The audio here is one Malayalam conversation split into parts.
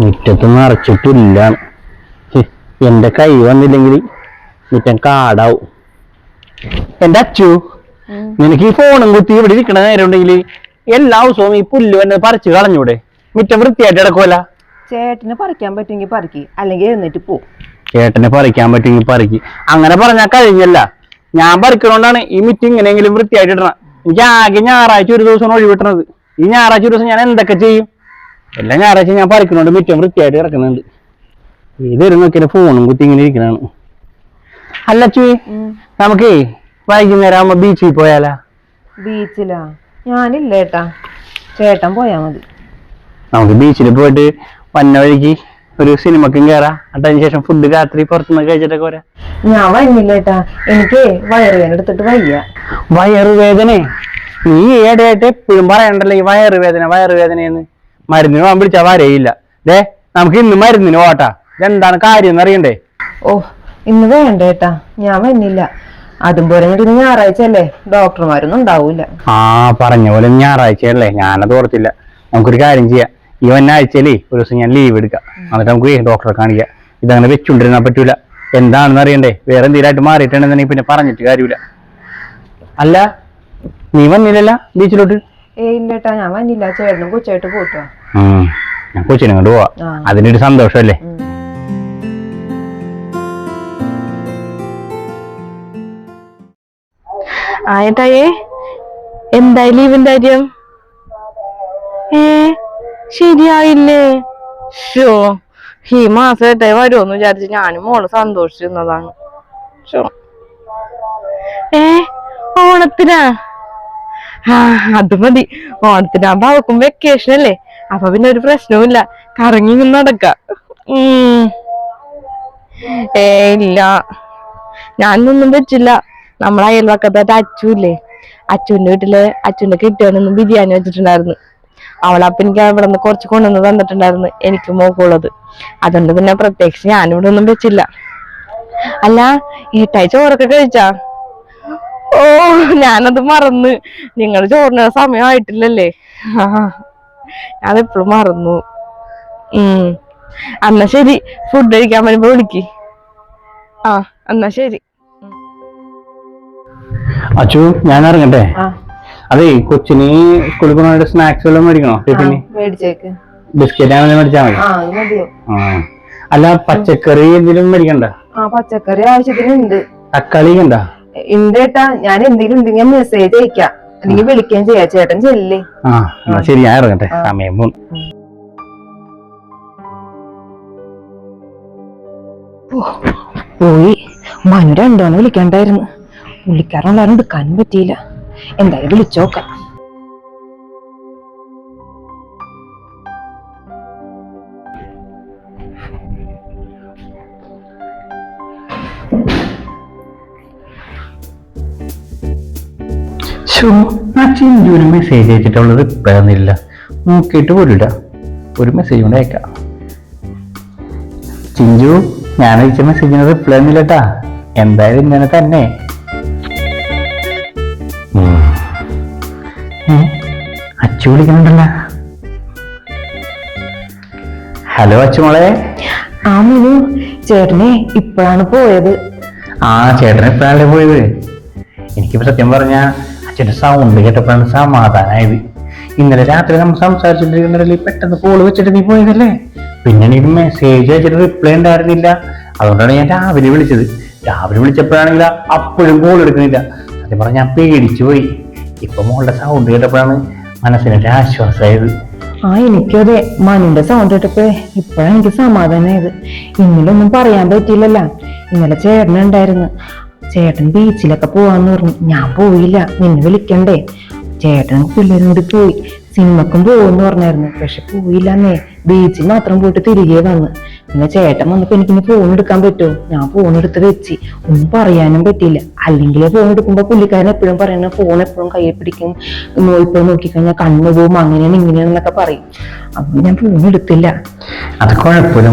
മുറ്റത്ത് നിറച്ചിട്ടില്ല. എന്റെ കൈ വന്നില്ലെങ്കിൽ മുറ്റം കാടാവും. എന്റെ അച്ചു നിനക്ക് ഈ ഫോണും കുത്തി ഇവിടെ ഇരിക്കണ നേരം ഉണ്ടെങ്കിൽ എല്ലാ ദിവസവും ഈ പുല്ല് എന്നെ പറിച്ചു കളഞ്ഞൂടെ? മുറ്റം വൃത്തിയായിട്ട് കിടക്കുമല്ല ചേട്ടനെ പറിക്കാൻ പറ്റുമെങ്കിൽ പറിക്കി അല്ലെങ്കിൽ എഴുന്നേറ്റ് പോ. ചേട്ടനെ പറിക്കാൻ പറ്റുമെങ്കിൽ പറിക്കി. അങ്ങനെ പറഞ്ഞാൽ കഴിഞ്ഞല്ല. ഞാൻ പറിക്കണോണ്ടാണ് ഈ മുറ്റം ഇങ്ങനെയെങ്കിലും വൃത്തിയായിട്ട് ഇടണം. എനിക്ക് ആകെ ഞായറാഴ്ച ഒരു ദിവസം ഒഴിവിട്ടണത്. ഈ ഞായറാഴ്ച ഒരു ദിവസം ഞാൻ എന്തൊക്കെ ചെയ്യും? എല്ലാ ഞായറാഴ്ച ഞാൻ പറിക്കണോണ്ട് മിറ്റം വൃത്തിയായിട്ട് കിടക്കുന്നുണ്ട്. ഇതൊരു നോക്കിയാൽ ഫോണും കുത്തി ഇങ്ങനെ ഇരിക്കണാണ് അല്ല ചൂ നമുക്കേ വൈകുന്നേരം ആകുമ്പോ ബീച്ചിൽ പോയാലാ? ബീച്ചിലാ ഞാനില്ല ഏട്ടാ ചേട്ടൻ പോയാ മതി. നമുക്ക് ബീച്ചിൽ പോയിട്ട് വന്ന വഴിക്ക് ഒരു സിനിമക്കും കയറാം അതിന് ശേഷം ഫുഡ് രാത്രി പുറത്തുനിന്ന് കഴിച്ചിട്ടൊക്കെ വരാ. ഞാൻ വരുന്നില്ല ഏട്ടാ എനിക്ക് വയറുവേദന എടുത്തിട്ട് വയ്യ. വയറുവേദന? നീ ഏടായിട്ട് എപ്പോഴും പറയണ്ടല്ലോ ഈ വയറുവേദന വയറുവേദനയെന്ന് മരുന്നിന് പോകാൻ പിടിച്ചാ വരയില്ല. ദേ നമുക്ക് ഇന്ന് മരുന്നിന് പോട്ടാ എന്താണ് കാര്യം എന്ന് അറിയണ്ടേ? ഓ ഇന്ന് വേണ്ട ഏട്ടാ. ഞാൻ വന്നില്ല. അതും പോലെ ഇന്ന് ഞായറാഴ്ച അല്ലേ? ഡോക്ടർമാരൊന്നും ഉണ്ടാവൂല. ആ പറഞ്ഞ പോലെ ഞായറാഴ്ച അല്ലേ? ഞാനത് ഓർത്തില്ല. നമുക്കൊരു കാര്യം ചെയ്യാം. ഈ വന്ന ആഴ്ചയിലേ ഒരു ദിവസം ഞാൻ ലീവ് എടുക്കാം. എന്നിട്ട് നമുക്ക് ഡോക്ടറെ കാണിക്കാം. ഇതങ്ങനെ വെച്ചുകൊണ്ടിരുന്നാ പറ്റൂല. എന്താണെന്ന് അറിയണ്ടേ? വേറെ എന്തെങ്കിലുമായിട്ട് മാറിയിട്ടുണ്ടെന്നുണ്ടെങ്കിൽ പിന്നെ പറഞ്ഞിട്ട് കാര്യമില്ല. അല്ല നീ വന്നില്ലല്ല ബീച്ചിലോട്ട് ഏ ഞാൻ വന്നില്ല. ചേട്ടനും കൊച്ചായിട്ട് പോട്ടോ. ഞാൻ കൊച്ചിനെ കൊണ്ട് പോവാ. ആ. അതിനൊരു സന്തോഷമല്ലേ. ആയിട്ടായേ എന്തായി ലീവിന്റെ കാര്യം? ഏ ശരിയായില്ലേ? ഷോ ഈ മാസം ഏട്ടായി വരുമെന്ന് വിചാരിച്ച് ഞാനും മോൾ സന്തോഷിച്ചിരുന്നതാണ്. ഷോ ഏ ഓണത്തിനാ? അത് മതി. ഓണത്തിനാകുമ്പോ അവക്കും വെക്കേഷൻ അല്ലേ? അപ്പൊ പിന്നെ ഒരു പ്രശ്നവുമില്ല. കറങ്ങി നടക്കാം. ഏ ഇല്ല. ഞാനൊന്നും വെച്ചില്ല നമ്മളെ അയൽവക്കത്തായിട്ട് അച്ചു ഇല്ലേ? അച്ചുവിന്റെ വീട്ടിൽ അച്ചുവിന്റെ കിട്ടിയോണ്ടൊന്നും ബിരിയാണി വെച്ചിട്ടുണ്ടായിരുന്നു. അവളപ്പ എനിക്ക് അവിടെ നിന്ന് കുറച്ച് കൊണ്ടുവന്ന് തന്നിട്ടുണ്ടായിരുന്നു എനിക്ക് മോക്കുള്ളത്. അതുകൊണ്ട് പിന്നെ പ്രത്യേകിച്ച് ഞാനിവിടെ ഒന്നും വെച്ചില്ല. അല്ല ഏട്ടായി ചോറൊക്കെ കഴിച്ചാ? ഓ ഞാനത് മറന്ന്. നിങ്ങൾ ചോറിന സമയമായിട്ടില്ലല്ലേ? ഞാനെപ്പോഴും മറന്നു. ഉം. എന്നാ ശരി. ഫുഡ് കഴിക്കാൻ വരുമ്പോ വിളിക്ക്. ആ എന്നാ ശരി. അച്ചു ഞാൻ ഇറങ്ങട്ടെ അതെ കൊച്ചിന് സ്കൂളിൽ പോകുന്ന സ്നാക്സ് വല്ലതും മേടിക്കണോ? ടിഫിന് ബിസ്ക്കറ്റ് മേടിച്ചാ മേടിച്ചാൽ മതി അല്ല പച്ചക്കറി എന്തെങ്കിലും മേടിക്കണ്ട? ആ പച്ചക്കറി ആവശ്യത്തിനുണ്ട്. തക്കാളി കണ്ട ഉണ്ട് ഏട്ടാ ഞാൻ എന്തെങ്കിലും ഉണ്ടെങ്കിൽ മെസ്സേജ് അയക്കാം. അല്ലെങ്കിൽ വിളിക്കുകയും ചെയ്യാം. ചേട്ടൻ ചെല്ലേ. ആ എന്നാ ശരി ഞാൻ ഇറങ്ങട്ടെ. സമയം. പോയി. മനു രണ്ടോന്ന് വിളിക്കണ്ടായിരുന്നു. വിളിക്കാറുള്ള എടുക്കാനും പറ്റിയില്ല. എന്തായാലും വിളിച്ചോക്കാം. ശോ, ആ ചിഞ്ചു ഒരു മെസ്സേജ് അയച്ചിട്ട് അവൾ റിപ്ലൈ ഒന്നുമില്ല നോക്കിയിട്ട് പോലില്ല ഒരു മെസ്സേജ് കൊണ്ട് അയക്കാം. ചിഞ്ചു ഞാൻ അയച്ച മെസ്സേജിന് റിപ്ലൈ ഒന്നുമില്ലട്ടാ. എന്തായാലും ഇങ്ങനെ തന്നെ. അച്ചു വിളിക്കുന്നുണ്ടല്ല. ഹലോ അച്ചുമോളെ ആ മിനു ചേട്ടനെ ഇപ്പോഴാണ് പോയത്. ആ ചേട്ടൻ എപ്പോഴാണല്ലേ പോയത്? എനിക്കിപ്പോ സത്യം പറഞ്ഞ അച്ഛന്റെ സൗണ്ട് കേട്ടപ്പോഴാണ് സമാധാനമായത് ഇന്നലെ രാത്രി നമ്മൾ സംസാരിച്ചിട്ടിരിക്കുന്നിടയിൽ പെട്ടെന്ന് കോൾ വെച്ചിട്ട് നീ പോയതല്ലേ? പിന്നെ നീ മെസ്സേജ് അയച്ചിട്ട് റിപ്ലൈ ഉണ്ടായിരുന്നില്ല. അതുകൊണ്ടാണ് ഞാൻ രാവിലെ വിളിച്ചത്. രാവിലെ വിളിച്ചപ്പോഴാണെങ്കിൽ അപ്പോഴും കോൾ എടുക്കുന്നില്ല. സത്യം പറഞ്ഞാൽ ഞാൻ പേടിച്ചു പോയി. ഇപ്പൊ മോളുടെ സൗണ്ട് കേട്ടപ്പോഴാണ് മനസ്സിനൊരു ആശ്വാസമായത് ആ എനിക്കതെ മനുവിന്റെ സൗണ്ട് കേട്ടപ്പോ ഇപ്പോഴാണ് എനിക്ക് സമാധാനമായത് ഇന്നലെ ഒന്നും പറയാൻ പറ്റിയില്ലല്ല. ഇന്നലെ ചേട്ടനുണ്ടായിരുന്നു. ചേട്ടൻ ബീച്ചിലൊക്കെ പോവാന്ന് പറഞ്ഞു. ഞാൻ പോയില്ല നിന്നെ വിളിക്കണ്ടേ. ചേട്ടൻ പിള്ളേരും കൂടി പോയി. സിനിമക്കും പോകുമെന്ന് പറഞ്ഞായിരുന്നു. പക്ഷെ പോയില്ലെന്നേ. ബീച്ചിൽ മാത്രം പോയിട്ട് തിരികെ വന്ന്. പിന്നെ ചേട്ടൻ വന്നപ്പോ എനിക്കിനി ഫോൺ എടുക്കാൻ പറ്റുമോ? ഞാൻ ഫോൺ എടുത്ത് വെച്ച്. ഒന്നും പറയാനും പറ്റിയില്ല. അല്ലെങ്കിൽ ഫോൺ എടുക്കുമ്പോൾ പുള്ളിക്കാരൻ എപ്പോഴും പറയണ ഫോൺ എപ്പോഴും കയ്യിൽ പിടിക്കും. നോയിപ്പോ നോക്കിക്കഴിഞ്ഞാൽ കണ്ണു പോകും അങ്ങനെയാണ് ഇങ്ങനെയാണെന്നൊക്കെ പറയും. അപ്പൊ ഞാൻ ഫോൺ എടുത്തില്ല. അത് കുഴപ്പമില്ല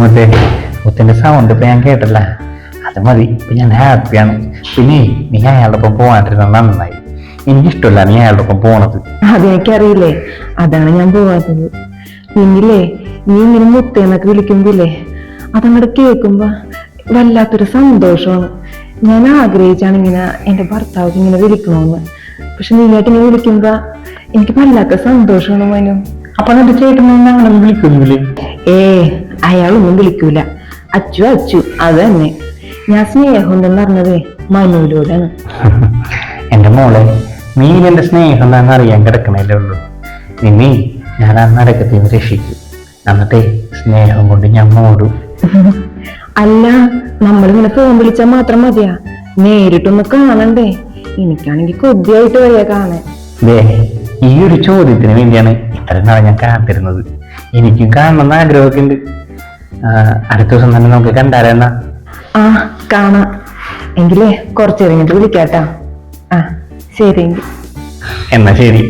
മുത്തിന്റെ സൗണ്ട് ഇപ്പൊ ഞാൻ കേട്ടല്ല. അത് മതി. ഇപ്പം ഞാൻ ഹാപ്പിയാണ്. പിന്നെ നീ അയാളുടെ ഒപ്പം പോകാണ്ടിരുന്നത് നന്നായി. എനിക്കിഷ്ടമല്ല നീ അയാളുടെ ഒപ്പം പോണത് അതെനിക്കറിയില്ലേ അതാണ് ഞാൻ പോവാത്തത് പിന്നില്ലേ നീ ഇങ്ങനെ മുത്തേന്നൊക്കെ വിളിക്കുമ്പില്ലേ അതങ്ങോട്ട് കേൾക്കുമ്പോ വല്ലാത്തൊരു സന്തോഷമാണ്. ഞാൻ ആഗ്രഹിച്ചാണ് ഇങ്ങനെ എന്റെ ഭർത്താവ് ഇങ്ങനെ വിളിക്കണമെന്ന് പക്ഷെ നീയായിട്ട് ഇങ്ങനെ വിളിക്കുമ്പോ എനിക്ക് വല്ലാത്ത സന്തോഷമാണ് മനു. അപ്പൊ എന്റെ ചേട്ടൻ അങ്ങനെ വിളിക്കുന്നില്ലേ ഏ അയാളൊന്നും വിളിക്കൂല. അച്ചു അച്ചു അത് തന്നെ. ഞാൻ സ്നേഹം ഉണ്ടെന്ന് പറഞ്ഞതേ മനുവിലൂടെയാണ്. എന്റെ മോളെ നീ എന്റെ സ്നേഹം എന്താണെന്ന് അറിയാൻ കിടക്കണല്ലേ ഉള്ളൂ. നിന്നെ ഞാൻ ആ നരകത്തിൽ നിന്ന് രക്ഷിക്കും. എന്നിട്ടേ സ്നേഹം കൊണ്ട് ഞാൻ മൂടും. അല്ല നമ്മളിങ്ങനെ ഫോൺ വിളിച്ചാൽ മാത്രം മതിയാ. നേരിട്ടൊന്ന് കാണണ്ടേ? എനിക്കാണെങ്കിൽ കൊതിയായിട്ട് വരിക കാണാൻ. ഈ ഒരു ചോദ്യത്തിന് വേണ്ടിയാണ് ഇത്ര നാളെ ഞാൻ കാത്തിരുന്നത്. എനിക്കും കാണണമെന്ന് ആഗ്രഹമൊക്കെ ഉണ്ട്. അടുത്ത ദിവസം തന്നെ നമുക്ക് കണ്ടാലെന്നാ ആ കാണാം. എങ്കിലേ കുറച്ച് കഴിഞ്ഞിട്ട് വിളിക്കാട്ടാ. ആ ശരി. എന്നാ ശരി.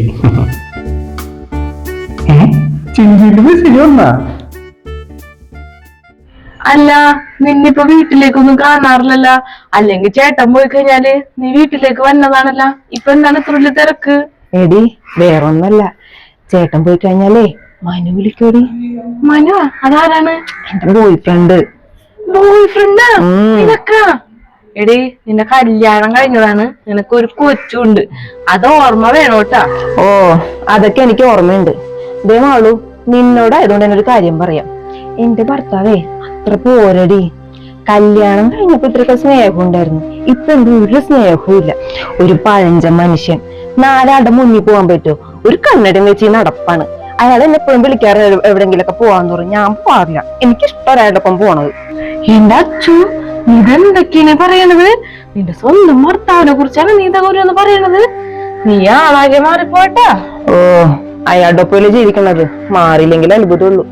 അല്ല നിന്നിപ്പോ വീട്ടിലേക്കൊന്നും കാണാറില്ലല്ല. അല്ലെങ്കിൽ ചേട്ടൻ പോയി കഴിഞ്ഞാൽ നീ വീട്ടിലേക്ക് വന്നതാണല്ല. ഇപ്പൊ എന്താണ് ഇത്ര വലിയ തിരക്ക്? എടി വേറൊന്നല്ല ചേട്ടൻ പോയി കഴിഞ്ഞാലേ മനു വിളിക്കോടി. മനു അതാരാണ്? എന്റെ ബോയ് ഫ്രണ്ട് ബോയ് ഫ്രണ്ടാ. നിനക്കാ? എടി നിന്റെ കല്യാണം കഴിഞ്ഞതാണ്. നിനക്ക് ഒരു കൊച്ചുണ്ട്. അത് ഓർമ്മ വേണോട്ടാ. ഓ അതൊക്കെ എനിക്ക് ഓർമ്മയുണ്ട്. ദേ മാളു നിന്നോടായതുകൊണ്ട് എന്നൊരു കാര്യം പറയാം. എന്റെ ഭർത്താവേ അത്ര പോരടി. കല്യാണം കഴിഞ്ഞപ്പോ ഇത്രയൊക്കെ സ്നേഹം ഉണ്ടായിരുന്നു ഇപ്പൊ എന്ത് ഒരു സ്നേഹവും ഇല്ല ഒരു പഴഞ്ച മനുഷ്യൻ. നാലാളുടെ മുന്നിൽ പോകാൻ പറ്റുമോ ഒരു കണ്ണടം വെച്ച് നടപ്പാണ്. അയാൾ എന്നെ എപ്പോഴും വിളിക്കാറ് എവിടെ- എവിടെങ്കിലൊക്കെ പോവാന്ന് പറഞ്ഞു ഞാൻ പോവാറില്ല. എനിക്കിഷ്ടം അയാളുടെ ഒപ്പം പോണത്. എന്റെ അച്ചു നീ ഇതെന്തൊക്കെയാണ് പറയണത്? നിന്റെ സ്വന്തം ഭർത്താവിനെ കുറിച്ചാണ് നീ ഇതൊക്കെ ഓരോന്ന് പറയണത്? നീ ആളാകെ മാറിപ്പോട്ടാ ഓ അയാളുടെ ഒപ്പം ജീവിക്കണത്? മാറിയില്ലെങ്കിൽ അത്ഭുതമുള്ളൂ.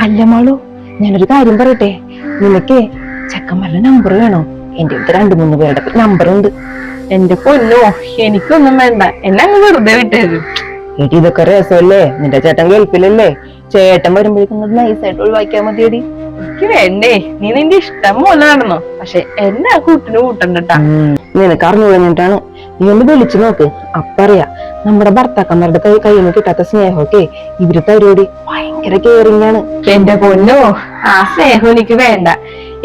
അല്ല മാളു ഞാനൊരു കാര്യം പറയട്ടെ. നിനക്ക് ചെക്കന്മാരുടെ നമ്പർ വേണോ? എന്റെ അടുത്ത് രണ്ടു മൂന്ന് പേരുടെ നമ്പർ ഉണ്ട്. എന്റെ പൊന്നോ എനിക്കൊന്നും വേണ്ട. എന്നെ അങ്ങ് വെറുതെ വിട്ടേരും എനിക്ക് ഇതൊക്കെ രസമല്ലേ? നിന്റെ ചേട്ടൻ കേൾപ്പില്ലല്ലേ ചേട്ടൻ വരുമ്പോഴേക്കും നൈസായിട്ട് ഒഴിവാക്കിയാൽ മതിയടി. എനിക്ക് വേണ്ടേ? നീ നിന്റെ ഇഷ്ടം പോലെ നടന്നോ പക്ഷെ എന്നെ ആ കൂട്ടിന് കൂട്ടണ്ടട്ടാ. നിനക്ക് അറിഞ്ഞു കഴിഞ്ഞിട്ടാണ് നീ ഒന്ന് വിളിച്ചു നോക്ക്. അപ്പറിയാ നമ്മുടെ ഭർത്താക്കന്മാരുടെ കൈ കയ്യിൽ നിന്ന് കിട്ടാത്ത സ്നേഹമൊക്കെ ഇവർ തരോടി ഭയങ്കര കെയറിംഗ് ആണ്. എന്റെ പൊന്നോ ആ സ്നേഹം എനിക്ക് വേണ്ട.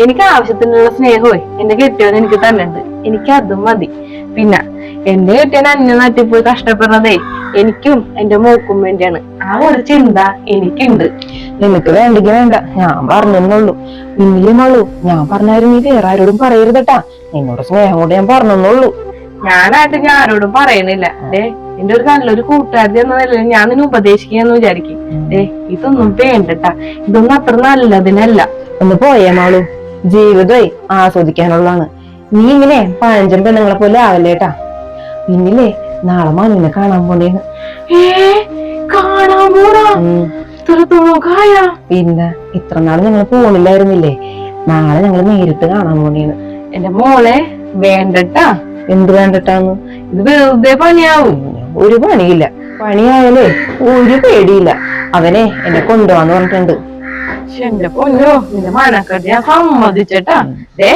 എനിക്ക് ആവശ്യത്തിനുള്ള സ്നേഹമേ എന്റെ കെട്ടിയോന്ന് എനിക്ക് തന്നെ എനിക്ക് അതും മതി. പിന്നെ എന്റെ കെട്ടിയൻ അന്യ നാട്ടിൽ പോയി കഷ്ടപ്പെടുന്നതേ എനിക്കും എന്റെ മോക്കും വേണ്ടിയാണ്. ആ ഒരു ചിന്ത എനിക്കുണ്ട്. നിനക്ക് വേണ്ടെങ്കിൽ വേണ്ട ഞാൻ പറഞ്ഞെന്നുള്ളൂ പിന്നില്ലേ മോളൂ ഞാൻ പറഞ്ഞാലും നീ വേറെ ആരോടും പറയരുതട്ടാ. നിന്നോട് സ്നേഹം കൊണ്ട് ഞാൻ പറഞ്ഞെന്നുള്ളൂ ഞാനായിട്ട് ഞാൻ ആരോടും പറയണില്ല. ദേ എന്റെ ഒരു നല്ലൊരു കൂട്ടുകാരി എന്ന നിലയിൽ ഞാൻ നിന്നെ ഉപദേശിക്കാന്ന് വിചാരിക്കും. ദേ ഇതൊന്നും വേണ്ടട്ടാ. ഇതൊന്നും അത്ര നല്ലതിനല്ല. ഒന്ന് പോയേ മാളു. ജീവിതമായി ആസ്വദിക്കാനുള്ളതാണ്. നീ ഇങ്ങനെ പഴഞ്ചൻ പെണ്ണുങ്ങളെ പോലെ ആവല്ലേട്ടാ പിന്നില്ലേ നാളെ മനുവിനെ കാണാൻ പോണേന്ന്. ഏ കാണാൻ. ഇത്രത്തോളം പിന്നെ ഇത്ര നാൾ ഞങ്ങൾ പോണില്ലായിരുന്നില്ലേ? നാളെ ഞങ്ങൾ നേരിട്ട് കാണാൻ പോണേന്ന്. എന്റെ മോളെ വേണ്ടട്ടാ. എന്ത് വേണ്ടട്ടാന്ന്? ഇത് വെറുതെ പണിയാവും. ഒരു പണിയില്ല. പണിയായാലേ ഒരു പേടിയില്ല. അവനെ എന്നെ കൊണ്ടുപോവാന്ന് പറഞ്ഞിട്ടുണ്ട്. എന്റെ പൊന്നോ നിന്റെ മനക്കെട്ട് ഞാൻ സമ്മതിച്ചേട്ടാ. ദേ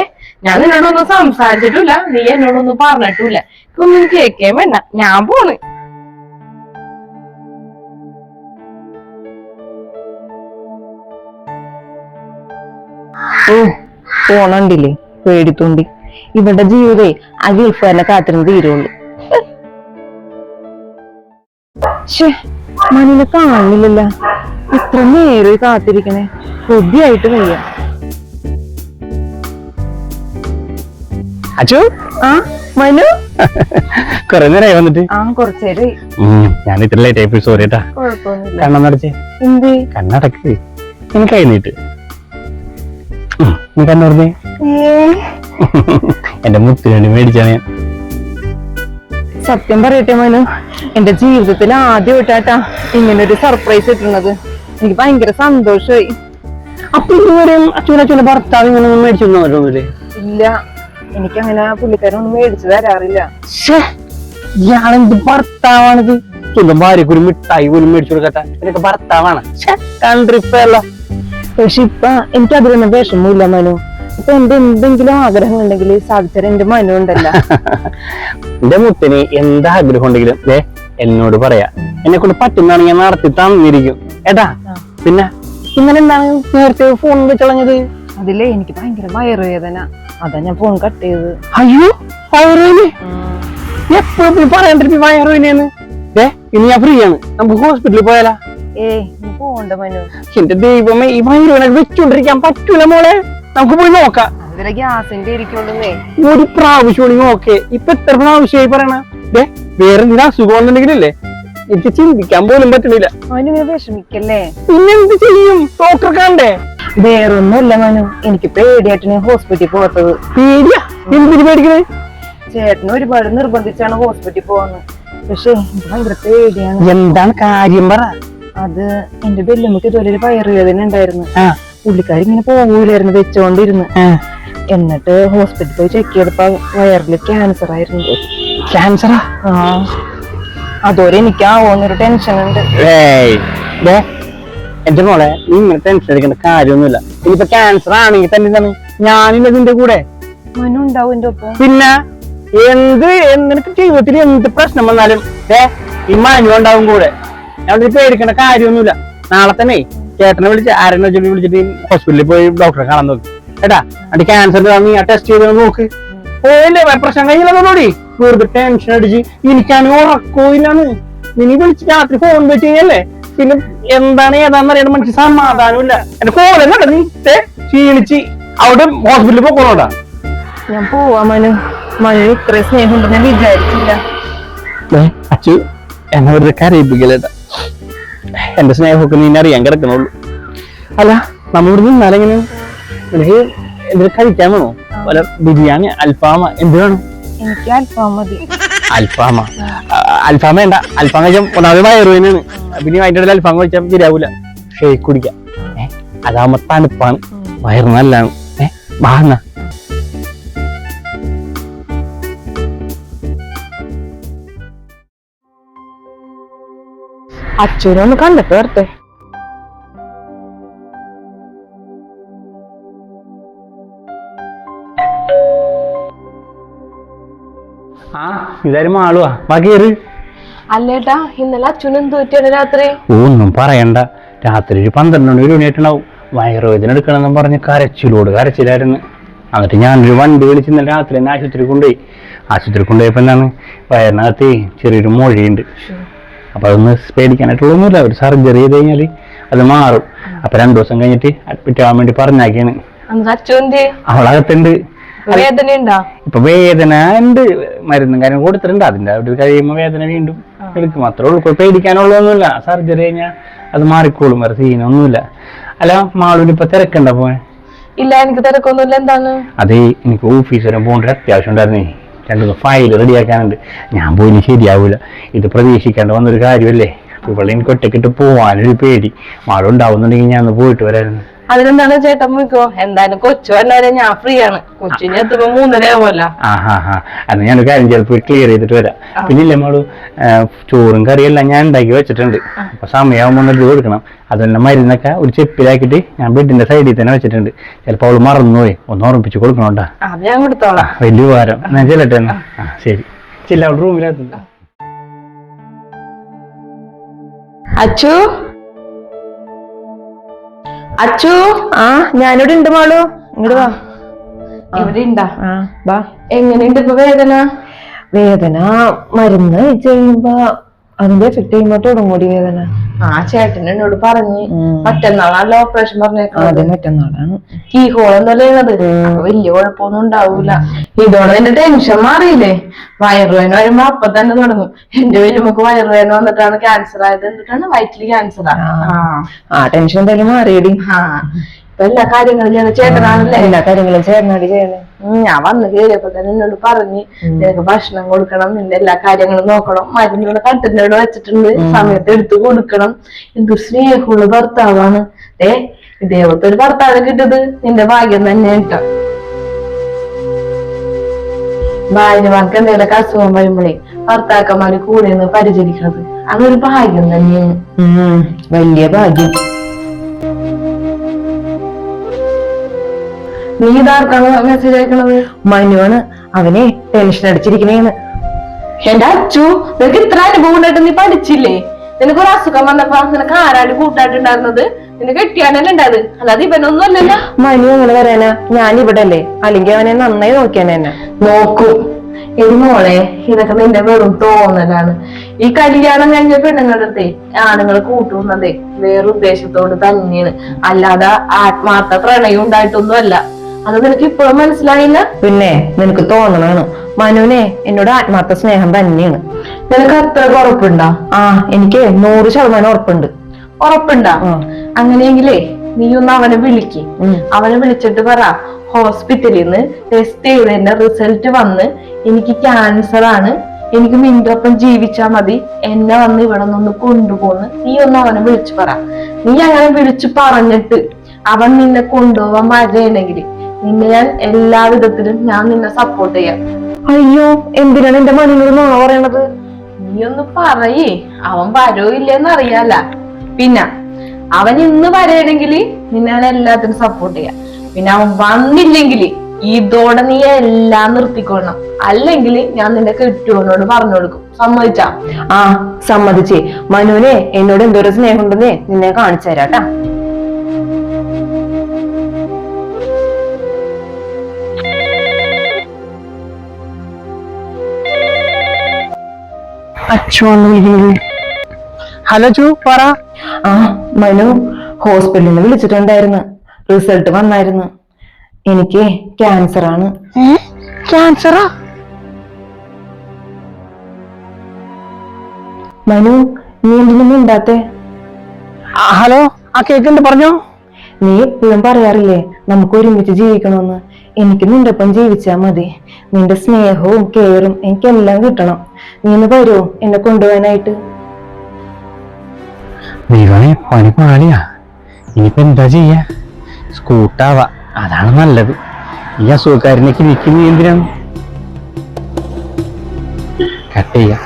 ഞാൻ നിന്നോടൊന്നും സംസാരിച്ചിട്ടില്ല. നീ എന്നോടൊന്നും പറഞ്ഞിട്ടില്ല. ഒന്നും കേക്കേം വേണ്ട. ഞാൻ പോണ്. പോണണ്ടില്ലേ പേടിത്തോണ്ടി. ഇവരുടെ ജീവിതേ ആ ഗൾഫുകാരനെ കാത്തിരുന്ന് തീരുള്ളൂ. മണിനെ കാണില്ലല്ല ഇത്ര നേരെ കാത്തിരിക്കണേ. കൊതിയായിട്ട് വയ്യ. അച്ചു ആ മനു? കൊറേ നേരമായി വന്നിട്ട്. ആ കുറച്ചേരായി. ഞാൻ ഇത്ര ലേറ്റ് ആയി സോറി കേട്ടാ കണ്ണടച്ചേ എന്ത്? കണ്ണടക്ക്. എനിക്ക് കഴിഞ്ഞിട്ട് നീ ഏ? എന്റെ മുത്തിന് വേണ്ടി മേടിച്ചാണ് ഞാൻ. സത്യം പറയട്ടെ മനു. എന്റെ ജീവിതത്തിൽ ആദ്യമായിട്ടാട്ടാ ഇങ്ങനെ ഒരു സർപ്രൈസ് കിട്ടുന്നത്. എനിക്ക് ഭയങ്കര സന്തോഷമായി. അപ്പൊ ഇതുവരെയും അച്ഛനച്ഛന്റെ ഭർത്താവ് ഇങ്ങനെ മേടിച്ചു ഇല്ല. എനിക്കങ്ങനെ പുള്ളിക്കാരൊന്നും മേടിച്ചു തരാറില്ല. ഇയാളെന്ത് ഭർത്താവാണിത്? സ്വന്തം ഭാര്യക്ക് ഒരു മിഠായി പോലും മേടിച്ചു കൊടുക്കട്ടെ ഇതൊക്കെ ഭർത്താവാണ്. കണ്ടിപ്പല്ലോ പക്ഷെ ഇപ്പൊ എനിക്ക് അതിലൊന്നും വിഷമമില്ല മനു. ഇപ്പൊ എന്റെ എന്തെങ്കിലും ആഗ്രഹം ഉണ്ടെങ്കിൽ സാധിച്ചാൽ എന്റെ മനു ഉണ്ടല്ല. എന്റെ മുത്തിന് എന്താ ആഗ്രഹം ഉണ്ടെങ്കിലും എന്നോട് പറയാ. എന്നെ കൊണ്ട് പറ്റുന്നതാണെങ്കിൽ ഞാൻ നടത്തി തന്നിരിക്കും. ഏട്ടാ പിന്നെ? ഇന്നലെ എന്താണ് നേരത്തെ ഫോൺ വെച്ചളഞ്ഞത് അതിലേ എനിക്ക് ഭയങ്കര വയറുവേദന. അതാ ഞാൻ ഫോൺ കട്ട് ചെയ്ത് അയ്യോ വയറുവിന് എപ്പോഴും പറയാണ്ടിരിക്കും വയറുവേനെന്ന് ഏ ഇനി ഞാൻ ഫ്രീ ആണ്. നമുക്ക് ഹോസ്പിറ്റലിൽ പോയാലാ. ഏയ് പോണ്ട മനു. എന്റെ ദൈവമേ ഈ വയറുവിനെ വെച്ചോണ്ടിരിക്കാൻ പറ്റൂല മോളെ. നമുക്ക് പോയി നോക്കാം. അതിലെ ഗ്യാസിന്റെ ഇരിക്കൊണ്ടെന്നേ ഒരു പ്രാവശ്യം ഓക്കെ ഇപ്പൊ എത്ര പ്രാവശ്യമായി പറയണ? ദേ വേറെ എന്തെങ്കിലും അസുഖം ഉണ്ടെങ്കിലല്ലേ എനിക്ക് ചിന്തിക്കാൻ പോലും പറ്റണില്ല മനു നീ വിഷമിക്കല്ലേ? പിന്നെ എന്ത് ചെയ്യും? ഡോക്ടർ കാണണ്ടേ? വേറൊന്നുമില്ല മനു. എനിക്ക് പേടിയായിട്ട് ഹോസ്പിറ്റലിൽ പോകത്തത്. പേടിയാ? എന്തിനു പേടിക്കണേ? ചേട്ടന് ഒരുപാട് നിർബന്ധിച്ചാണ് ഹോസ്പിറ്റലിൽ പോകുന്നത്. പക്ഷേ എനിക്ക് ഭയങ്കര പേടിയാണ്. എന്താണ് കാര്യം പറ. അത് എന്റെ ബെല്ലുമ്മക്ക് ഇതുപോലെ ഒരു പയറുവേദന ഉണ്ടായിരുന്നു. പുള്ളിക്കാരി ഇങ്ങനെ പോകൂലായിരുന്നു വെച്ചോണ്ടിരുന്നു. എന്നിട്ട് ഹോസ്പിറ്റലിൽ പോയി ചെക്ക് ചെയ്തപ്പോ വയറിൽ ക്യാൻസർ ആയിരുന്നു. ക്യാൻസറാ ആ? അതോടെ എനിക്കാവോന്നൊരു ടെൻഷൻ ഉണ്ട്. എന്റെ മോളെ നീ ഇങ്ങനെ ടെൻഷൻ എടുക്കേണ്ട കാര്യമൊന്നുമില്ല. ഇനിയിപ്പോ ക്യാൻസർ ആണെങ്കിൽ തന്നെ എന്താണ്? ഞാനില്ല നിന്റെ കൂടെ. പിന്നെ എന്ത് നിനക്ക് ജീവിതത്തിൽ എന്ത് പ്രശ്നം വന്നാലും ഏ ഈ മനു ഉണ്ടാവും കൂടെ. അവിടെ പേടിക്കേണ്ട കാര്യമൊന്നുമില്ല. നാളെ തന്നെ ചേട്ടനെ വിളിച്ച് ആരെന്നെ ചൊല്ലി വിളിച്ചിട്ട് ഹോസ്പിറ്റലിൽ പോയി ഡോക്ടറെ കാണാൻ നോക്കി. കേട്ടാ? അടി ക്യാൻസർ നീ ആ ടെസ്റ്റ് ചെയ്ത് നോക്ക്. ഓയില്ലേ പ്രശ്നം കഴിഞ്ഞില്ലെന്നോടി വെറുതെ ടെൻഷൻ അടിച്ച് എനിക്കാണ് ഉറക്കോയില്ലാന്ന് ഇനി വിളിച്ച് രാത്രി ഫോൺ വെച്ച് കഴിഞ്ഞല്ലേ പിന്നെ എന്താണ് ഏതാന്ന് അറിയാൻ മനുഷ്യ സമാധാനമില്ല. എന്റെ കോല നീ ക്ഷീണിച്ച് അവിടെ ഹോസ്പിറ്റലിൽ പോകണോട ഞാൻ പോവാ മനു. മനു ഇത്രയും സ്നേഹം ഞാൻ വിചാരിച്ചില്ല. അച്ഛ അച്ചു എന്നെ വെറുതെ കരയിപ്പിക്കലേട്ടാ. എന്റെ സ്നേഹമൊക്കെ നീ അറിയാൻ കിടക്കണുള്ളൂ. അല്ല നമ്മളിവിടെ നിന്നാലെങ്ങനെ എനിക്ക് എന്തെങ്കിലും കഴിക്കാൻ വേണോ? വല്ല ബിരിയാണി അൽഫാമ എന്ത് വേണം? എനിക്ക് അൽഫാം മതി. അൽഫാമ. അൽഫാമ വേണ്ട. അൽഫാം കഴിച്ചാൽ ഒന്നാമത് ഹെറോയിനാണ് പിന്നെ അതിന്റെ ഇടയിൽ അൽഫാം കഴിച്ചാൽ ശരിയാവൂല. ഷേക്ക് കുടിക്കാം. ഏഹ് തണുപ്പാണ്. വയറ് നല്ലതാണ്. ഏഹ് വാങ്ങ അച്ഛനൊന്ന് കണ്ടിട്ട് വരട്ടെ. ആ ഇതായാലും ആളുവാ. അല്ലേട്ടാ ഇന്നലെ അച്ഛനും തൂറ്റിയാണ് രാത്രി? ഒന്നും പറയണ്ട. രാത്രി ഒരു പന്ത്രണ്ട് മണി ഒരു മണിയായിട്ടുണ്ടാവും. വയറുവേദന എടുക്കണമെന്നും പറഞ്ഞ് കരച്ചിലോട് കരച്ചിലായിരുന്നു. എന്നിട്ട് ഞാനൊരു വണ്ടി വിളിച്ച് ഇന്നലെ രാത്രി തന്നെ ആശുപത്രി കൊണ്ടുപോയി. ആശുപത്രി കൊണ്ടുപോയപ്പോൾ എന്താണ്? വയറിനകത്ത് ചെറിയൊരു മൊഴിയുണ്ട്. അപ്പൊ അതൊന്ന് പേടിക്കാനായിട്ടുള്ളൊന്നുമില്ല. ഒരു സർജറി ചെയ്ത് കഴിഞ്ഞാൽ അത് മാറും. അപ്പൊ രണ്ടു ദിവസം കഴിഞ്ഞിട്ട് അഡ്മിറ്റ് ആവാൻ വേണ്ടി പറഞ്ഞാക്കിയാണ് അവളകത്തുണ്ട്. വേദന ഉണ്ടാ ഇപ്പൊ വേദന ഉണ്ട് മരുന്നും കാര്യം കൊടുത്തിട്ടുണ്ട്. അതിന്റെ അവിടെ കഴിയുമ്പോ വേദന വീണ്ടും എടുക്കും. അത്രേ ഉള്ളൂ. പേടിക്കാനുള്ളതൊന്നുമില്ല. സർജറി കഴിഞ്ഞാൽ അത് മാറിക്കോളും വേറെ സീനൊന്നുമില്ല. അല്ല മാളൂര് ഇപ്പൊ തിരക്കണ്ട പോയെ ഇല്ല എനിക്ക് തിരക്കൊന്നുമില്ല. എന്താണ്? അതെ എനിക്ക് ഓഫീസിലും പോകേണ്ട അത്യാവശ്യം ഉണ്ടായിരുന്നേ. രണ്ടു ഫയൽ റെഡിയാക്കാനുണ്ട്. ഞാൻ പോയി ശരിയാവൂല. ഇത് പ്രതീക്ഷിക്കാണ്ട് വന്നൊരു കാര്യമല്ലേ? ഇവിടെ എനിക്ക് ഒറ്റക്കിട്ട് പോവാനൊരു പേടി. മഴ ഉണ്ടാവുന്നുണ്ടെങ്കിൽ ഞാൻ ഒന്ന് പോയിട്ട് വരായിരുന്നു അതിനെന്താണ് ചേട്ടൻ പോയിക്കോ എന്തായാലും കൊച്ചു വന്നവരെ ഞാൻ ഫ്രീ ആണ്. കൊച്ചിന് എത്തുമ്പോ മൂന്നര പോലെ ഞാനൊരു കാര്യം ചിലപ്പോൾ ക്ലിയർ ചെയ്തിട്ട് വരാം. പിന്നെ ഇല്ലേ മോളു? ചോറും കറിയെല്ലാം ഞാൻ ഉണ്ടാക്കി വെച്ചിട്ടുണ്ട്. അപ്പൊ സമയമാകുമ്പോൾ എടുത്ത് കൊടുക്കണം. അതെല്ലാം മരുന്നൊക്കെ ഒരു ചെപ്പിലാക്കിയിട്ട് ഞാൻ ബെഡിന്റെ സൈഡിൽ തന്നെ വെച്ചിട്ടുണ്ട്. ചിലപ്പോൾ അവൾ മറന്നുപോയി. ഒന്ന് ഓർമ്മിപ്പിച്ച് കൊടുക്കണോണ്ടാ? അത് ഞാൻ കൊടുത്തോളാം. വലിയ ഉപകാരം. ഞാൻ ചെല്ലട്ടെ എന്നാ? ശരി. ചെല്ല അവൾ അച്ചു? അച്ചു? ആ ഞാനിവിടെ ഉണ്ട് മോളു. ഇങ്ങോട്ട് വാ. ഇവിടെ ഉണ്ടാ. ആ വാ. എങ്ങനെയുണ്ട് ഇപ്പൊ വേദന? വേദന മരുന്ന് കഴിച്ച് കഴിയുമ്പോ അതിന്റെ ഇങ്ങോട്ട് ചെയ്യുമ്പോ തുടങ്ങൂടി വേദന. ആ ചേട്ടൻ എന്നോട് പറഞ്ഞ് മറ്റന്നാളാണല്ലോ ഓപ്പറേഷൻ പറഞ്ഞേക്കുന്നത് ആദ്യം മറ്റന്നാളാണ്. കീ ഹോൾ എന്നല്ലേ അപ്പൊ വലിയ കുഴപ്പമൊന്നും ഉണ്ടാവൂല. ഇതോടെ എന്റെ ടെൻഷൻ മാറിയില്ലേ? വയറുവേന വരുമ്പോ അപ്പൊ തന്നെ തുടങ്ങും. എന്റെ വലിയമ്മക്ക് വയറുവേന വന്നിട്ടാണ് ക്യാൻസർ ആയത്. എന്നിട്ടാണ് വയറ്റിൽ ക്യാൻസർ ആ. ടെൻഷൻ എന്തായാലും മാറിയടി. ഇപ്പൊ എല്ലാ കാര്യങ്ങളും ചെയ്യണ ചേട്ടനാണല്ലേ? എല്ലാ കാര്യങ്ങളും ചേട്ടനാണ് ചെയ്യണേ. ഞാൻ വന്ന് കയറിയപ്പോ തന്നെ എന്നോട് പറഞ്ഞു നിനക്ക് ഭക്ഷണം കൊടുക്കണം നിന്റെ എല്ലാ കാര്യങ്ങളും നോക്കണം. മരുന്നുകൾ കട്ടിനോട് വെച്ചിട്ടുണ്ട്. സമയത്ത് എടുത്തു കൊടുക്കണം. എന്ത് സ്നേഹമുള്ള ഭർത്താവാണ്. ഏ ഇതേപോലത്തെ ഒരു ഭർത്താവ് കിട്ടത് നിന്റെ ഭാഗ്യം തന്നെ കേട്ടോ ഭാര്യമാർക്ക് എന്തെങ്കിലുമൊക്കെ അസുഖം വരുമ്പോഴേ ഭർത്താക്കന്മാര് കൂടെ നിന്ന് പരിചരിക്കണത്. അതൊരു ഭാഗ്യം തന്നെയാണ്. വലിയ ഭാഗ്യം. നീ ഇതാർക്കാണ് മെസ്സേജ് അയക്കണത് മനുവാണ് അവനെ ടെൻഷൻ അടിച്ചിരിക്കണേന്ന്. എന്റെ അച്ചു നിനക്ക് ഇത്ര അനുഭവം ഉണ്ടായിട്ട് നീ പഠിച്ചില്ലേ? നിനക്ക് ഒരു അസുഖം വന്നപ്പോ നിനക്ക് ആരാണ് കൂട്ടായിട്ടുണ്ടായിരുന്നത്? നിന്നെ കെട്ടിയാണല്ലേ ഉണ്ടായത്? അല്ലാതെ ഇവനൊന്നും അല്ലല്ലോ. മനു അങ്ങനെ പറയാനാ. ഞാൻ ഇവിടെ അല്ലേ അല്ലെങ്കിൽ അവനെ നന്നായി നോക്കിയാനെ എന്നെ. നോക്കും. എടി മോളെ ഇതൊക്കെ നിന്റെ വെറും തോന്നലാണ്. ഈ കല്യാണം കഴിഞ്ഞ പെണ്ണുങ്ങളുടെ ആണുങ്ങൾ കൂട്ടുന്നതേ. വേറെ ഉദ്ദേശത്തോട് തന്നെയാണ്. അല്ലാതെ ആത്മാർത്ഥ പ്രണയം ഉണ്ടായിട്ടൊന്നും അല്ല അത് നിനക്ക് ഇപ്പോഴും മനസ്സിലായില്ല. പിന്നെ നിനക്ക് തോന്നണാണ് മനുവിനെ എന്നോട് ആത്മാർത്ഥ സ്നേഹം തന്നെയാണ്. നിനക്ക് അത്ര ഉറപ്പുണ്ടോ? ആ എനിക്ക് നൂറ് ശതമാനം ഉറപ്പുണ്ട്. ഉറപ്പുണ്ടോ? അങ്ങനെയെങ്കിലേ നീ ഒന്ന് അവനെ വിളിക്ക്. അവനെ വിളിച്ചിട്ട് പറ ഹോസ്പിറ്റലിൽ നിന്ന് ടെസ്റ്റ് ചെയ്തതിന്റെ റിസൾട്ട് വന്ന് എനിക്ക് ക്യാൻസർ ആണ്. എനിക്ക് നിന്റെ ഒപ്പം ജീവിച്ചാ മതി. എന്നെ വന്ന് ഇവിടെ നിന്ന് കൊണ്ടുപോന്ന്. നീ ഒന്ന് അവനെ വിളിച്ചു പറ. നീ അങ്ങനെ വിളിച്ചു പറഞ്ഞിട്ട് അവൻ നിന്നെ കൊണ്ടുപോവാൻ വരണമെങ്കിൽ നിന്നെ ഞാൻ എല്ലാവിധത്തിലും ഞാൻ നിന്നെ സപ്പോർട്ട് ചെയ്യാം. അയ്യോ എന്തിനാണ് എന്റെ മണിനോട് നോണ പറയണത്? നീ ഒന്ന് പറയേ. അവൻ വരോ ഇല്ലെന്ന് അറിയാല പിന്നെ അവൻ ഇന്ന് വരണെങ്കിൽ നിന്നെ ഞാൻ എല്ലാത്തിനും സപ്പോർട്ട് ചെയ്യാം. പിന്നെ അവൻ വന്നില്ലെങ്കിൽ ഇതോടെ നീ എല്ലാം നിർത്തിക്കൊള്ളണം. അല്ലെങ്കിൽ ഞാൻ നിന്റെ കെട്ടുവനോട് പറഞ്ഞു കൊടുക്കും. സമ്മതിച്ചാ? ആ സമ്മതിച്ചേ. മനുവിനെ എന്നോട് എന്തോരം സ്നേഹം ഉണ്ടെന്നേ നിന്നെ കാണിച്ചു തരാട്ടാ ഹലോ ചു പറ. ആ മനു ഹോസ്പിറ്റലിൽ നിന്ന് വിളിച്ചിട്ടുണ്ടായിരുന്നു. റിസൾട്ട് വന്നായിരുന്നു. എനിക്ക് ക്യാൻസർ ആണ്. ക്യാൻസറാ മനു നീ എന്തിനും മിണ്ടാത്തെ? ഹലോ ആ കേക്കുണ്ട് പറഞ്ഞോ. നീ എപ്പോഴും പറയാറില്ലേ നമുക്ക് ഒരുമിച്ച് ജീവിക്കണമെന്ന്. എനിക്ക് നിന്റെ ഒപ്പം ജീവിച്ചാ മതി. നിന്റെ സ്നേഹവും കെയറും എനിക്കെല്ലാം കിട്ടണം. നീ ഒന്ന് വരുമോ എന്നെ കൊണ്ടുപോകാനായിട്ട്. ദൈവമേ പണി പാളിയാ. ഇനിയിപ്പോ എന്താ ചെയ്യാ? സ്കൂട്ടാവാ. അതാണ് നല്ലത്. ഈ അസുഖക്കാരനേക്ക് നിൽക്കുന്ന എന്തിനാണ്? കട്ട് ചെയ്യാം.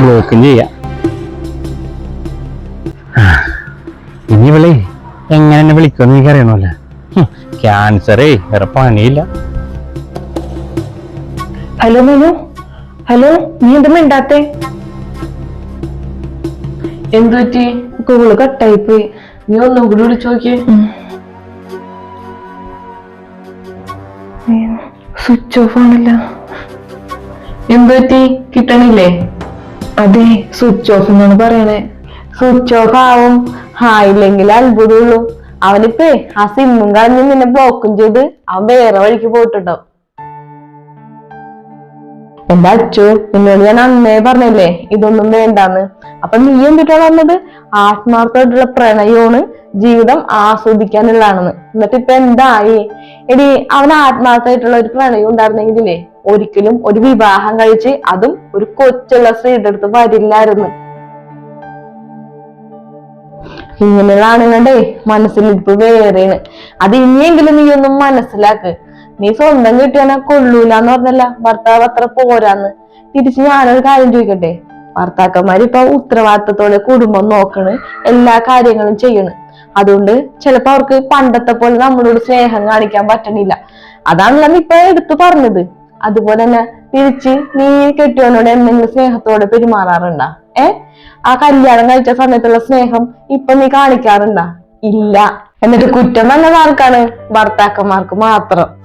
ബ്ലോക്കും ചെയ്യാം. ഇനി ഇവളെ എങ്ങനെ എന്നെ വിളിക്കുമെന്ന് എനിക്ക് അറിയണമല്ലോ ക്യാൻസറേ വേറെ പണിയില്ല. ഹലോ മനു. ഹലോ നീ എന്തും മിണ്ടാത്തെ? എന്തു പറ്റി? കോൾ കട്ടായി പോയി നീ ഒന്നും കൂടി വിളിച്ചു നോക്കിയേ. സ്വിച്ച് ഓഫ് ആണല്ല. എന്തു പറ്റി? കിട്ടണില്ലേ? അതെ സ്വിച്ച് ഓഫ് എന്നാണ് പറയണേ. സ്വിച്ച് ഓഫ് ആവും. ആയില്ലെങ്കിൽ അത്ഭുതമുള്ളൂ. അവനിപ്പേ ആ സിമ്മും കളഞ്ഞ് നിന്നെ ബ്ലോക്കും ചെയ്ത് അവൻ വേറെ വഴിക്ക് പോയിട്ടുണ്ടാവും. എന്റെ അച്ചു നിന്നോട് ഞാൻ അന്നേ പറഞ്ഞില്ലേ ഇതൊന്നും വേണ്ടാന്ന്. അപ്പൊ നീ എന്തിട്ടാ പറഞ്ഞത് ആത്മാർത്ഥമായിട്ടുള്ള പ്രണയമാണ് ജീവിതം ആസ്വദിക്കാനുള്ളതാണെന്ന്. എന്നിട്ട് ഇപ്പൊ എന്തായി? എടി അവൻ ആത്മാർത്ഥമായിട്ടുള്ള ഒരു പ്രണയം ഉണ്ടായിരുന്നെങ്കിലേ ഒരിക്കലും ഒരു വിവാഹം കഴിച്ച് അതും ഒരു കൊച്ചുള്ള സ്ത്രീയുടെ അടുത്ത് വരില്ലായിരുന്നു. ഇങ്ങനെയുള്ള ആണുങ്ങളുടെ മനസ്സിലിരിപ്പ് വേറെയാണ്. അത് ഇനിയെങ്കിലും നീ ഒന്നും മനസ്സിലാക്ക്. നീ സ്വന്തം കിട്ടിയാൽ കൊള്ളൂലെന്ന് പറഞ്ഞല്ല. ഭർത്താവ് അത്ര പോരാന്ന്. തിരിച്ച് ഞാനൊരു കാര്യം ചോദിക്കട്ടെ? ഭർത്താക്കന്മാർ ഇപ്പൊ ഉത്തരവാദിത്തത്തോടെ കുടുംബം നോക്കണ് എല്ലാ കാര്യങ്ങളും ചെയ്യണ്. അതുകൊണ്ട് ചിലപ്പോ അവർക്ക് പണ്ടത്തെ പോലെ നമ്മളോട് സ്നേഹം കാണിക്കാൻ പറ്റണില്ല. അതാണല്ലോ ഇപ്പൊ എടുത്തു പറഞ്ഞത്. അതുപോലെ തന്നെ തിരിച്ച് നീ കെട്ടിയവനോട് എന്തെങ്കിലും സ്നേഹത്തോടെ പെരുമാറാറുണ്ടാ? ഏ? ആ കല്യാണം കഴിച്ച സമയത്തുള്ള സ്നേഹം ഇപ്പൊ നീ കാണിക്കാറുണ്ടാ? ഇല്ല. എന്നിട്ട് കുറ്റം വന്നത് ആർക്കാണ് ഭർത്താക്കന്മാർക്ക് മാത്രം.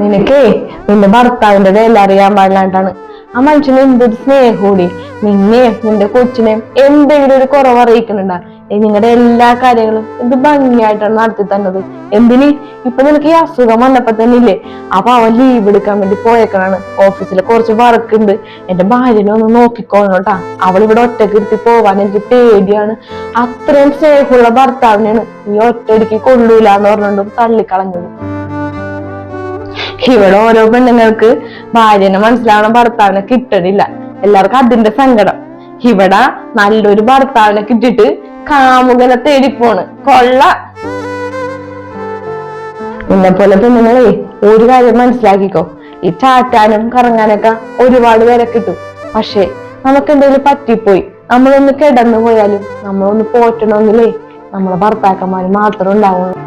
നിനക്കേ നിന്റെ ഭർത്താവിന്റെ വില അറിയാൻ പാടില്ലാണ്ടാണ്. ആ മനുഷ്യന് എന്തൊരു സ്നേഹൂടി. നിന്നെയും നിന്റെ കൊച്ചിനെയും എന്തെങ്കിലും ഒരു കുറവ് അറിയിക്കുന്നുണ്ടാ നിങ്ങളുടെ എല്ലാ കാര്യങ്ങളും എന്ത് ഭംഗിയായിട്ടാണ് നടത്തി തന്നത്. എന്തിന്? ഇപ്പൊ നിനക്ക് ഈ അസുഖം വന്നപ്പോ തന്നെ ഇല്ലേ അപ്പൊ അവൻ ലീവ് എടുക്കാൻ വേണ്ടി പോയേക്കണാണ്. ഓഫീസിൽ കുറച്ച് വർക്ക് ഉണ്ട് എന്റെ ഭാര്യനെ ഒന്ന് നോക്കിക്കോളണോട്ടാ. അവൾ ഇവിടെ ഒറ്റയ്ക്ക് ഇരുത്തി പോവാൻ എനിക്ക് പേടിയാണ്. അത്രയും സ്നേഹമുള്ള ഭർത്താവിനെയാണ് നീ ഒറ്റയടിക്ക് കൊള്ളൂല എന്ന് പറഞ്ഞുകൊണ്ടും തള്ളിക്കളഞ്ഞത്. ഇവിടെ ഓരോ പെണ്ണുങ്ങൾക്ക് ഭാര്യനെ മനസ്സിലാവണം ഭർത്താവിനെ കിട്ടണില്ല. എല്ലാവർക്കും അതിന്റെ സങ്കടം. ഇവിടെ നല്ലൊരു ഭർത്താവിനെ കിട്ടിട്ട് കാമുകനെ തേടിപ്പോണ്. കൊള്ള. നിന്നെ പോലെ പെണ്ണുങ്ങളെ ഒരു കാര്യം മനസ്സിലാക്കിക്കോ. ഈ ചാറ്റാനും കറങ്ങാനൊക്കെ ഒരുപാട് പേരെ കിട്ടും. പക്ഷേ നമുക്ക് എന്തെങ്കിലും പറ്റിപ്പോയി. നമ്മളൊന്ന് കിടന്നു പോയാലും നമ്മളൊന്ന് പോറ്റണമെങ്കിലേ നമ്മളെ ഭർത്താക്കന്മാര് മാത്രം ഉണ്ടാവുള്ളൂ.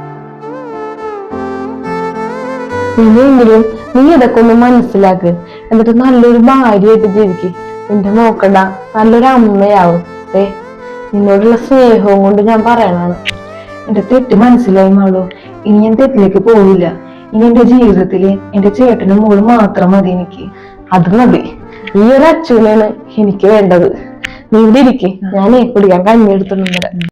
ഇനിയെങ്കിലും നീ ഇതൊക്കെ ഒന്ന് മനസ്സിലാക്ക്. എന്നിട്ട് നല്ലൊരു ഭാര്യയായിട്ട് ജീവിക്ക്. നിന്റെ നോക്കണ്ട നല്ലൊരു അമ്മയാവും. ഏ നിന്നോടുള്ള സ്നേഹവും കൊണ്ട് ഞാൻ പറയണതാണ്. എന്റെ തെറ്റ് മനസ്സിലായി മാളു. ഇനി ഞാൻ തെറ്റിലേക്ക് പോവില്ല. ഇനി എന്റെ ജീവിതത്തിൽ എന്റെ ചേട്ടനും മോൾ മാത്രം മതി എനിക്ക്. അത് മതി. ഈ ഒരു അച്ഛനാണ് എനിക്ക് വേണ്ടത്. നീ ഇവിടെ ഇരിക്കേ. ഞാനേ കുടിക്കാൻ കഞ്ഞി എടുത്തിട്ടുണ്ട്